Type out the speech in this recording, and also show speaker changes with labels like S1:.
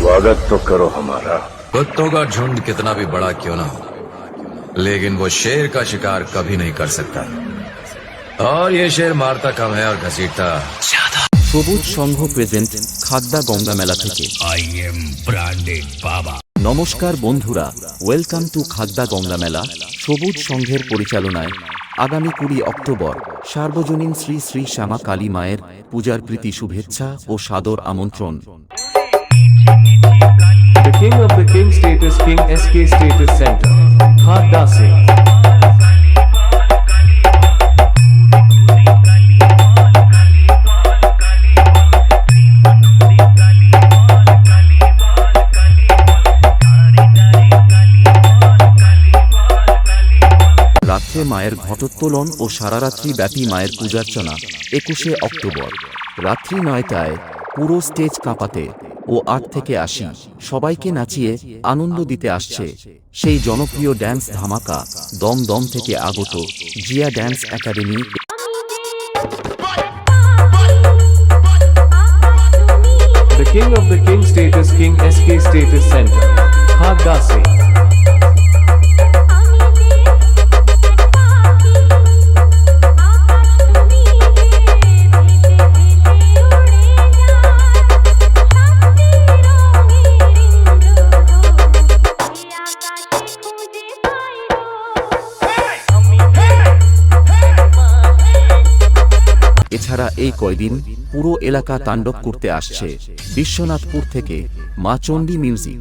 S1: स्वागत तो करो हमारा
S2: कुत्तों का झुंड कितना भी बड़ा क्यों ना हो लेकिन वो शेर का शिकार कभी नहीं कर सकता और ये शेर मारता कम है और घसीटता ज्यादा
S3: সবুজ সংঘ প্রেজেন্ট খাদ্যা গঙ্গা মেলা থেকে
S4: I am branded Baba.
S3: নমস্কার বন্ধুরা ওয়েলকাম টু খাদ্যা গঙ্গা মেলা সবুজ সংঘের পরিচালনায় আগামী কুড়ি অক্টোবর সার্বজনীন শ্রী শ্রী শ্যামা কালী মায়ের পূজার প্রীতি শুভেচ্ছা ও সাদর আমন্ত্রণ
S5: The King of the King Status, King SK Status Center.
S3: রাত্রে মায়ের ঘটোত্তোলন ও সারারাত্রি ব্যাপী মায়ের পূজার্চনা একুশে অক্টোবর রাত্রি নয়টায় পুরো স্টেজ কাঁপাতে ও আট থেকে আশি। সবাইকে নাচিয়ে আনন্দ দিতে আসছে সেই জনপ্রিয় ড্যান্স ধামাকা দম দম থেকে আগত Zia dance academy
S5: The King of the King Status King SK Status Center. Khadda
S3: এছাড়া এই কয়দিন পুরো এলাকা তাণ্ডব করতে আসছে বিশ্বনাথপুর থেকে মা চণ্ডী মিউজিক।